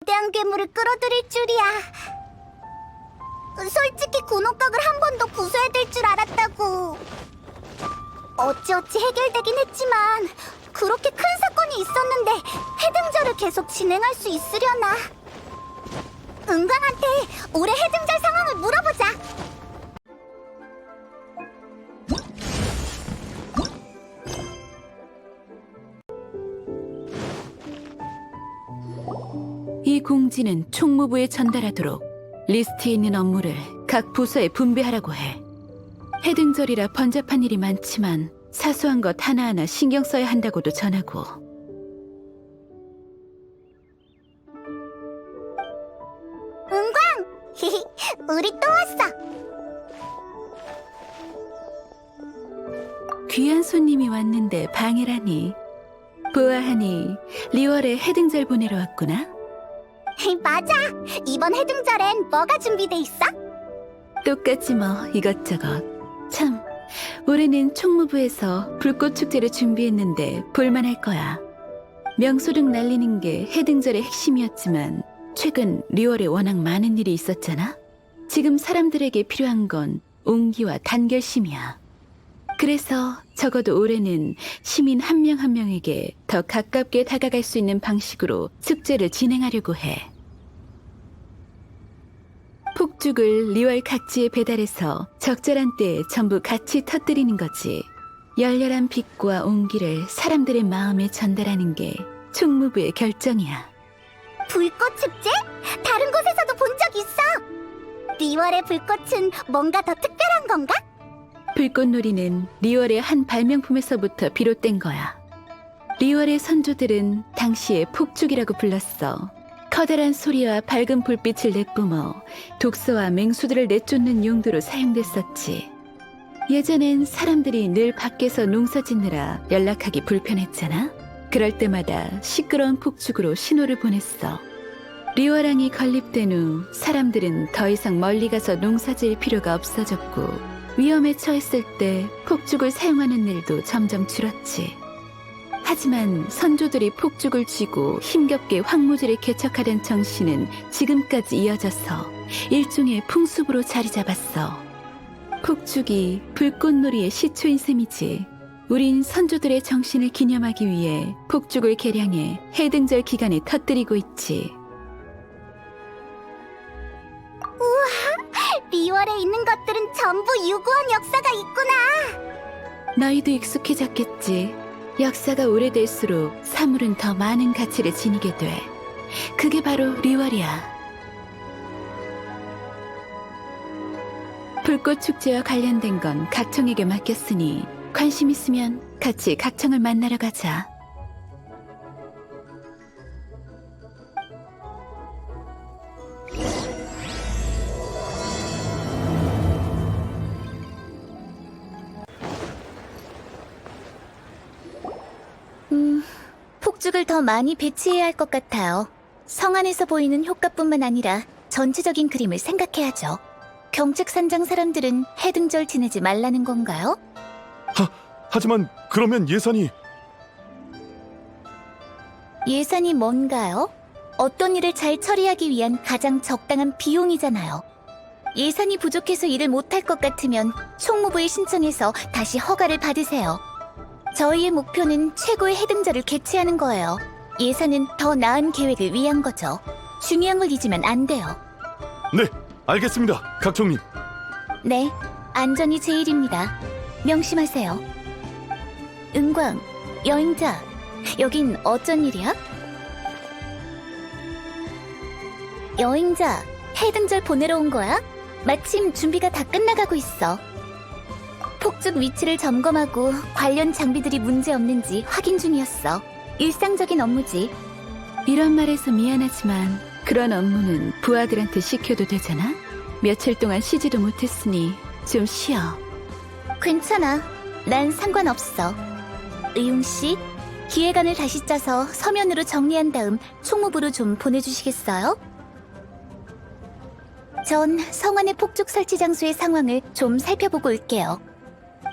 거대한 괴물을 끌어들일 줄이야. 솔직히 군옥각을 한번더 부숴야 될 줄 알았다고. 어찌어찌 해결되긴 했지만 그렇게 큰 사건이 있었는데 해등절을 계속 진행할 수 있으려나? 은광한테 올해 해등절 상황을 물어보자. 공지는 총무부에 전달하도록 리스트에 있는 업무를 각 부서에 분배하라고 해. 해등절이라 번잡한 일이 많지만 사소한 것 하나하나 신경 써야 한다고도 전하고. 은광! 우리 또 왔어. 귀한 손님이 왔는데 방해라니. 보아하니 리월에 해등절 보내러 왔구나. 맞아. 이번 해등절엔 뭐가 준비돼 있어? 똑같지 뭐 이것저것. 참, 올해는 총무부에서 불꽃 축제를 준비했는데 볼만할 거야. 명소등 날리는 게 해등절의 핵심이었지만 최근 리월에 워낙 많은 일이 있었잖아. 지금 사람들에게 필요한 건 온기와 단결심이야. 그래서 적어도 올해는 시민 한 명 한 명에게 더 가깝게 다가갈 수 있는 방식으로 축제를 진행하려고 해. 폭죽을 리월 각지에 배달해서 적절한 때에 전부 같이 터뜨리는 거지. 열렬한 빛과 온기를 사람들의 마음에 전달하는 게 총무부의 결정이야. 불꽃 축제? 다른 곳에서도 본 적 있어. 리월의 불꽃은 뭔가 더 특별한 건가? 불꽃놀이는 리월의 한 발명품에서부터 비롯된 거야. 리월의 선조들은 당시에 폭죽이라고 불렀어. 커다란 소리와 밝은 불빛을 내뿜어 독서와 맹수들을 내쫓는 용도로 사용됐었지. 예전엔 사람들이 늘 밖에서 농사 짓느라 연락하기 불편했잖아. 그럴 때마다 시끄러운 폭죽으로 신호를 보냈어. 리월왕이 건립된 후 사람들은 더 이상 멀리 가서 농사 지을 필요가 없어졌고 위험에 처했을 때 폭죽을 사용하는 일도 점점 줄었지. 하지만 선조들이 폭죽을 쥐고 힘겹게 황무지를 개척하던 정신은 지금까지 이어져서 일종의 풍습으로 자리 잡았어. 폭죽이 불꽃놀이의 시초인 셈이지. 우린 선조들의 정신을 기념하기 위해 폭죽을 개량해 해등절 기간에 터뜨리고 있지. 리월에 있는 것들은 전부 유구한 역사가 있구나. 너희도 익숙해졌겠지. 역사가 오래될수록 사물은 더 많은 가치를 지니게 돼. 그게 바로 리월이야. 불꽃 축제와 관련된 건 각청에게 맡겼으니 관심 있으면 같이 각청을 만나러 가자. 폭죽을 더 많이 배치해야 할 것 같아요. 성 안에서 보이는 효과뿐만 아니라 전체적인 그림을 생각해야죠. 경책산장 사람들은 해등절 지내지 말라는 건가요? 하지만 그러면 예산이 예산이 뭔가요? 어떤 일을 잘 처리하기 위한 가장 적당한 비용이잖아요. 예산이 부족해서 일을 못할 것 같으면 총무부에 신청해서 다시 허가를 받으세요. 저희의 목표는 최고의 해등절을 개최하는 거예요. 예산은 더 나은 계획을 위한 거죠. 중요한 걸 잊으면 안 돼요. 네 알겠습니다 각청님 네, 안전이 제일입니다. 명심하세요. 은광, 여행자, 여긴 어쩐 일이야? 여행자, 해등절 보내러 온 거야? 마침 준비가 다 끝나가고 있어. 폭죽 위치를 점검하고 관련 장비들이 문제 없는지 확인 중이었어. 일상적인 업무지. 이런 말해서 미안하지만 그런 업무는 부하들한테 시켜도 되잖아? 며칠 동안 쉬지도 못했으니 좀 쉬어. 괜찮아. 난 상관없어. 의용 씨, 기획안을 다시 짜서 서면으로 정리한 다음 총무부로 좀 보내주시겠어요? 전 성안의 폭죽 설치 장소의 상황을 좀 살펴보고 올게요.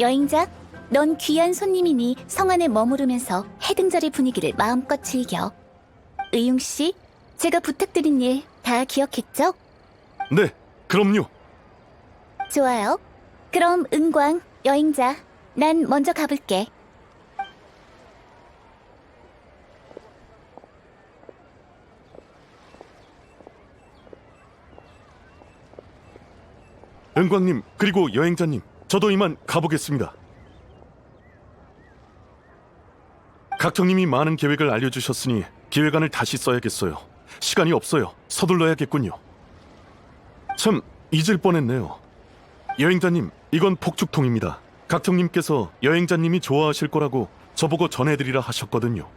여행자, 넌 귀한 손님이니 성 안에 머무르면서 해등절의 분위기를 마음껏 즐겨. 의용 씨, 제가 부탁드린 일 다 기억했죠? 네, 그럼요. 좋아요. 그럼 은광, 여행자, 난 먼저 가볼게. 은광님 그리고 여행자님, 저도 이만 가보겠습니다. 각청님이 많은 계획을 알려주셨으니 기획안을 다시 써야겠어요. 시간이 없어요. 서둘러야겠군요. 참 잊을 뻔했네요. 여행자님, 이건 폭죽통입니다. 각청님께서 여행자님이 좋아하실 거라고 저보고 전해드리라 하셨거든요.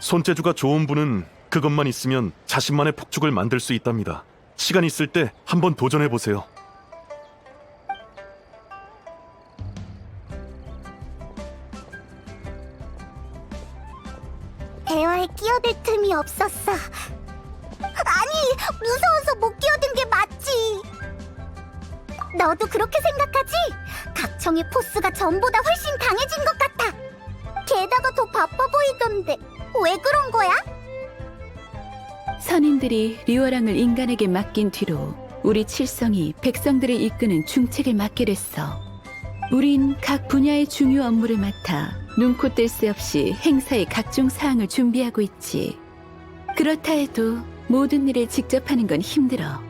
손재주가 좋은 분은 그것만 있으면 자신만의 폭죽을 만들 수 있답니다. 시간 있을 때 한번 도전해 보세요. 대화에 끼어들 틈이 없었어. 아니, 무서워서 못 끼어든 게 맞지. 너도 그렇게 생각하지? 각청의 포스가 전보다 훨씬 강해진 것 같아. 게다가 더 바빠 보이던데 왜 그런 거야? 선인들이 리워랑을 인간에게 맡긴 뒤로 우리 칠성이 백성들을 이끄는 중책을 맡게 됐어. 우린 각 분야의 중요 업무를 맡아 눈코 뗄새 없이 행사의 각종 사항을 준비하고 있지. 그렇다 해도 모든 일을 직접 하는 건 힘들어.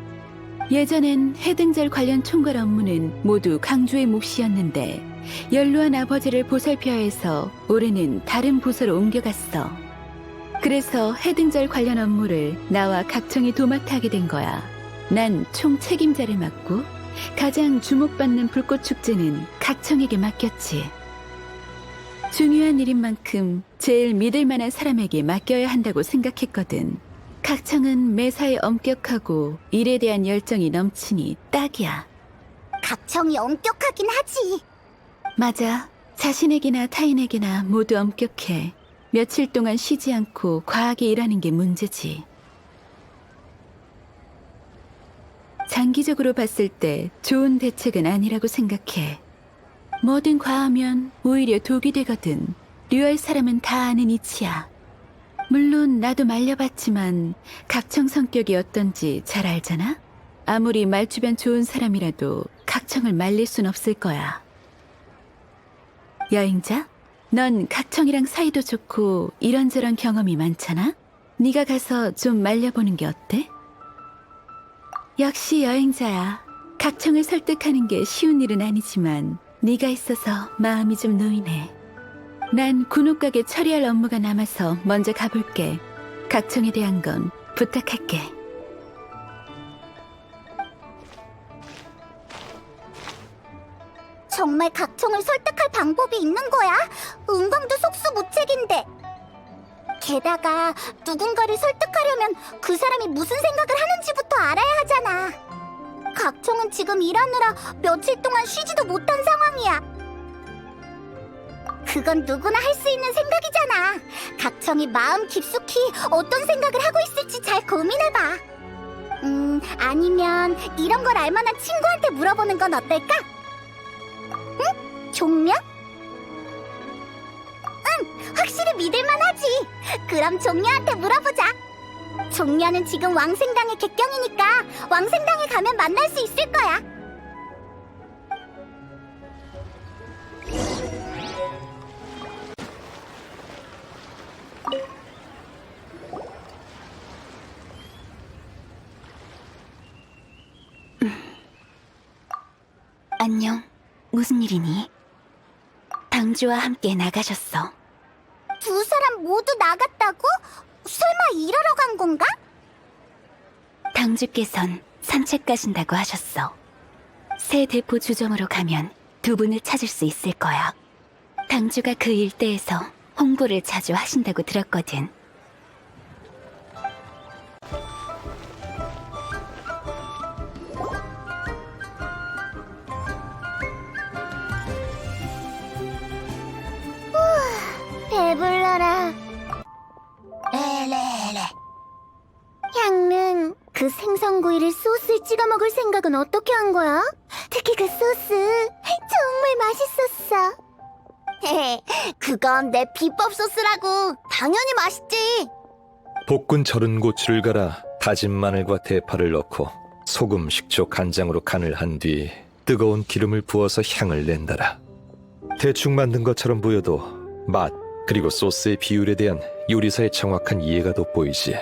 예전엔 해등절 관련 총괄 업무는 모두 강조의 몫이었는데 연로한 아버지를 보살펴야 해서 올해는 다른 부서로 옮겨갔어. 그래서 해등절 관련 업무를 나와 각청이 도맡아 하게 된 거야. 난 총 책임자를 맡고 가장 주목받는 불꽃 축제는 각청에게 맡겼지. 중요한 일인 만큼 제일 믿을 만한 사람에게 맡겨야 한다고 생각했거든. 각청은 매사에 엄격하고 일에 대한 열정이 넘치니 딱이야. 각청이 엄격하긴 하지. 맞아. 자신에게나 타인에게나 모두 엄격해. 며칠 동안 쉬지 않고 과하게 일하는 게 문제지. 장기적으로 봤을 때 좋은 대책은 아니라고 생각해. 뭐든 과하면 오히려 독이 되거든. 류할 사람은 다 아는 이치야. 물론 나도 말려봤지만 각청 성격이 어떤지 잘 알잖아? 아무리 말주변 좋은 사람이라도 각청을 말릴 순 없을 거야. 여행자? 넌 각청이랑 사이도 좋고 이런저런 경험이 많잖아? 네가 가서 좀 말려보는 게 어때? 역시 여행자야. 각청을 설득하는 게 쉬운 일은 아니지만 네가 있어서 마음이 좀 놓이네. 난 군옥가게 처리할 업무가 남아서 먼저 가볼게. 각청에 대한 건 부탁할게. 정말 각청을 설득할 방법이 있는 거야? 은광도 속수무책인데. 게다가 누군가를 설득하려면 그 사람이 무슨 생각을 하는지부터 알아야 하잖아. 각청은 지금 일하느라 며칠 동안 쉬지도 못한 상황이야. 그건 누구나 할 수 있는 생각이잖아. 각청이 마음 깊숙이 어떤 생각을 하고 있을지 잘 고민해봐. 음, 아니면 이런 걸 알만한 친구한테 물어보는 건 어떨까? 종려? 응, 확실히 믿을만하지. 그럼 종려한테 물어보자. 종려는 지금 왕생당의 객경이니까 왕생당에 가면 만날 수 있을 거야. 안녕. 무슨 일이니? 당주와 함께 나가셨어. 두 사람 모두 나갔다고? 설마 일하러 간 건가? 당주께선 산책 가신다고 하셨어. 새 대포 주점으로 가면 두 분을 찾을 수 있을 거야. 당주가 그 일대에서 홍보를 자주 하신다고 들었거든. 배불러라. 생선구이를 소스에 찍어 먹을 생각은 어떻게 한 거야? 특히 그 소스 정말 맛있었어. 그건 내 비법 소스라고. 당연히 맛있지. 볶은 절은 고추를 갈아 다진 마늘과 대파를 넣고 소금, 식초, 간장으로 간을 한 뒤 뜨거운 기름을 부어서 향을 낸다라. 대충 만든 것처럼 보여도 맛 그리고 소스의 비율에 대한 요리사의 정확한 이해가 돋보이지.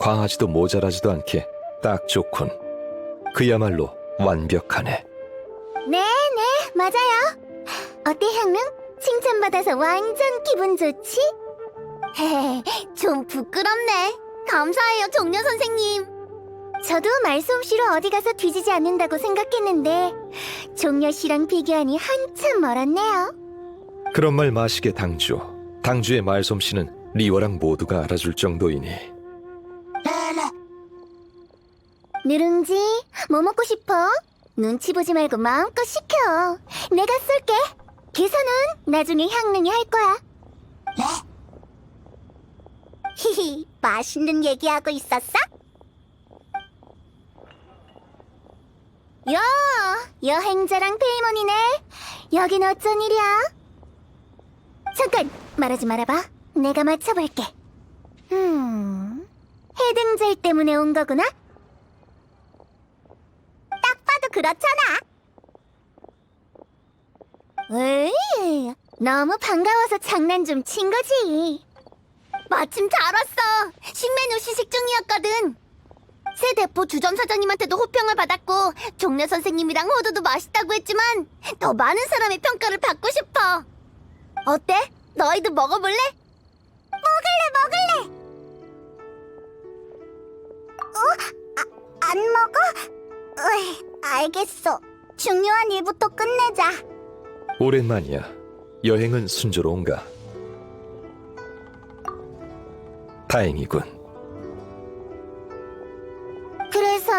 과하지도 모자라지도 않게 딱 좋군. 그야말로 완벽하네. 네네 맞아요 어때 향릉? 칭찬받아서 완전 기분 좋지? 헤헤 좀 부끄럽네 감사해요 종려 선생님 저도 말솜씨로 어디 가서 뒤지지 않는다고 생각했는데 종려 씨랑 비교하니 한참 멀었네요 그런 말 마시게 당주. 당주의 말솜씨는 리워랑 모두가 알아줄 정도이니. 누룽지 뭐 먹고 싶어? 눈치 보지 말고 마음껏 시켜 내가 쏠게 계산은 나중에 향릉이 할 거야 네? 히히 맛있는 얘기하고 있었어? 야 여행자랑 페이몬이네 여긴 어쩐 일이야? 잠깐 말하지 말아봐 내가 맞춰볼게 음 해등절 때문에 온 거구나? 그렇잖아. 에이, 너무 반가워서 장난 좀 친 거지. 마침 잘 왔어. 신메뉴 시식 중이었거든. 새 대포 주점 사장님한테도 호평을 받았고 종래 선생님이랑 호두도 맛있다고 했지만 더 많은 사람의 평가를 받고 싶어. 어때? 너희도 먹어볼래? 먹을래, 먹을래. 어? 아, 안 먹어? 으이, 알겠어. 중요한 일부터 끝내자. 오랜만이야. 여행은 순조로운가? 다행이군. 그래서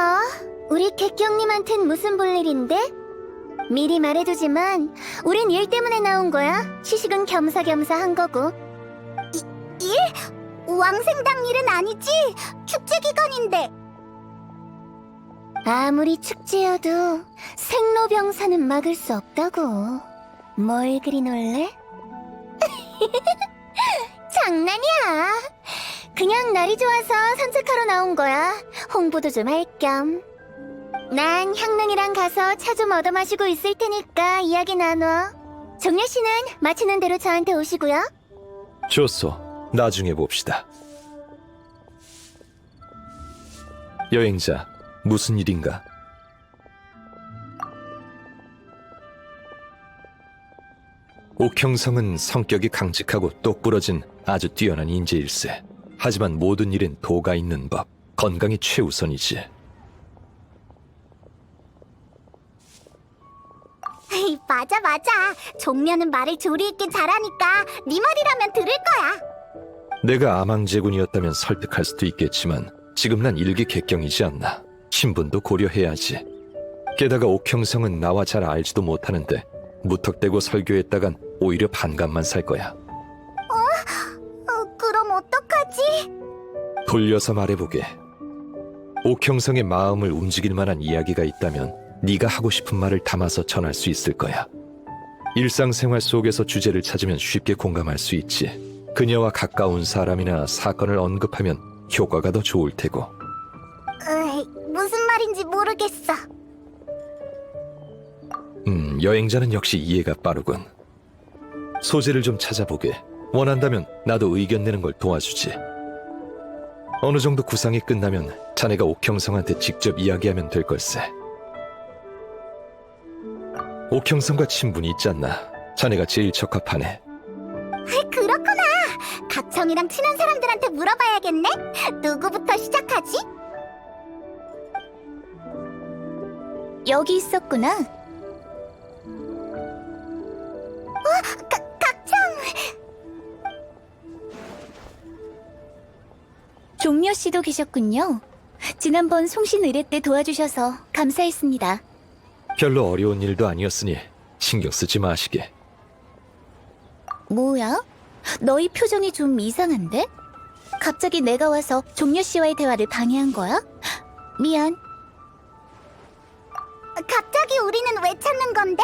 우리 객경님한텐 무슨 볼 일인데? 미리 말해두지만 우린 일 때문에 나온 거야. 시식은 겸사겸사 한 거고. 이, 일? 왕생당 일은 아니지. 축제 기간인데. 아무리 축제여도 생로병사는 막을 수 없다고. 뭘 그리 놀래? 장난이야. 그냥 날이 좋아서 산책하러 나온 거야. 홍보도 좀 할 겸. 난 향릉이랑 가서 차 좀 얻어 마시고 있을 테니까 이야기 나눠. 정렬 씨는 마치는 대로 저한테 오시고요. 좋소. 나중에 봅시다. 여행자, 무슨 일인가? 옥형성은 성격이 강직하고 똑부러진 아주 뛰어난 인재일세. 하지만 모든 일엔 도가 있는 법, 건강이 최우선이지. 에이, 맞아 맞아. 종려는 말을 조리 있게 잘하니까 네 말이라면 들을 거야. 내가 아망제군이었다면 설득할 수도 있겠지만 지금 난 일개 객경이지 않나. 신분도 고려해야지. 게다가 옥형성은 나와 잘 알지도 못하는데 무턱대고 설교했다간 오히려 반감만 살 거야. 어, 그럼 어떡하지? 돌려서 말해보게. 옥형성의 마음을 움직일 만한 이야기가 있다면 네가 하고 싶은 말을 담아서 전할 수 있을 거야. 일상생활 속에서 주제를 찾으면 쉽게 공감할 수 있지. 그녀와 가까운 사람이나 사건을 언급하면 효과가 더 좋을 테고. 무슨 말인지 모르겠어. 음, 여행자는 역시 이해가 빠르군. 소재를 좀 찾아보게. 원한다면 나도 의견 내는 걸 도와주지. 어느 정도 구상이 끝나면 자네가 옥형성한테 직접 이야기하면 될 걸세. 옥형성과 친분이 있지 않나? 자네가 제일 적합하네. 아, 그렇구나. 각청이랑 친한 사람들한테 물어봐야겠네. 누구부터 시작하지? 여기 있었구나. 가, 각청. 종려 씨도 계셨군요. 지난번 송신 의뢰 때 도와주셔서 감사했습니다. 별로 어려운 일도 아니었으니 신경 쓰지 마시게. 뭐야? 너희 표정이 좀 이상한데? 갑자기 내가 와서 종려 씨와의 대화를 방해한 거야? 미안. 갑자기 우리는 왜 찾는 건데?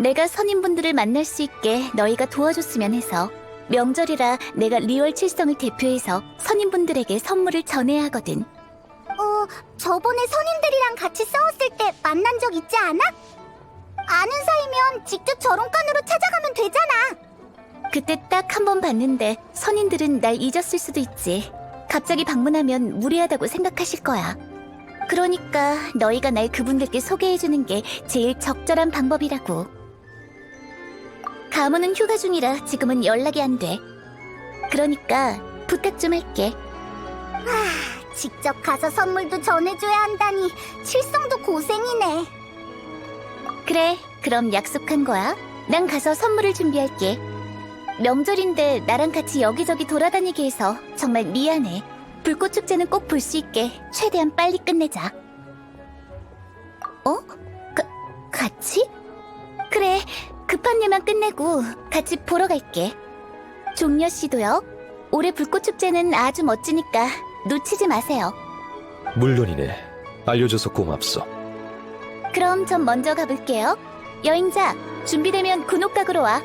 내가 선임분들을 만날 수 있게 너희가 도와줬으면 해서 명절이라 내가 리월 칠성을 대표해서 선임분들에게 선물을 전해야 하거든. 어, 저번에 선임들이랑 같이 싸웠을 때 만난 적 있지 않아? 아는 사이면 직접 저론간으로 찾아가면 되잖아. 그때 딱 한 번 봤는데 선임들은 날 잊었을 수도 있지. 갑자기 방문하면 무례하다고 생각하실 거야. 그러니까 너희가 날 그분들께 소개해주는 게 제일 적절한 방법이라고. 가문은 휴가 중이라 지금은 연락이 안 돼. 그러니까 부탁 좀 할게. 직접 가서 선물도 전해줘야 한다니 칠성도 고생이네. 그래, 그럼 약속한 거야. 난 가서 선물을 준비할게. 명절인데 나랑 같이 여기저기 돌아다니게 해서 정말 미안해. 불꽃 축제는 꼭 볼 수 있게 최대한 빨리 끝내자. 어? 가, 같이? 그래, 급한 일만 끝내고 같이 보러 갈게. 종려 씨도요. 올해 불꽃 축제는 아주 멋지니까 놓치지 마세요. 물론이네. 알려줘서 고맙소. 그럼 전 먼저 가볼게요. 여행자, 준비되면 군옥각으로 와.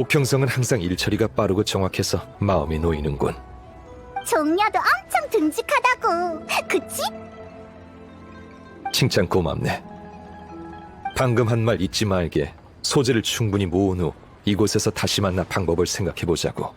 옥형성은 항상 일처리가 빠르고 정확해서 마음이 놓이는군. 종려도 엄청 듬직하다고. 그치? 칭찬 고맙네. 방금 한 말 잊지 말게. 소재를 충분히 모은 후 이곳에서 다시 만나 방법을 생각해보자고.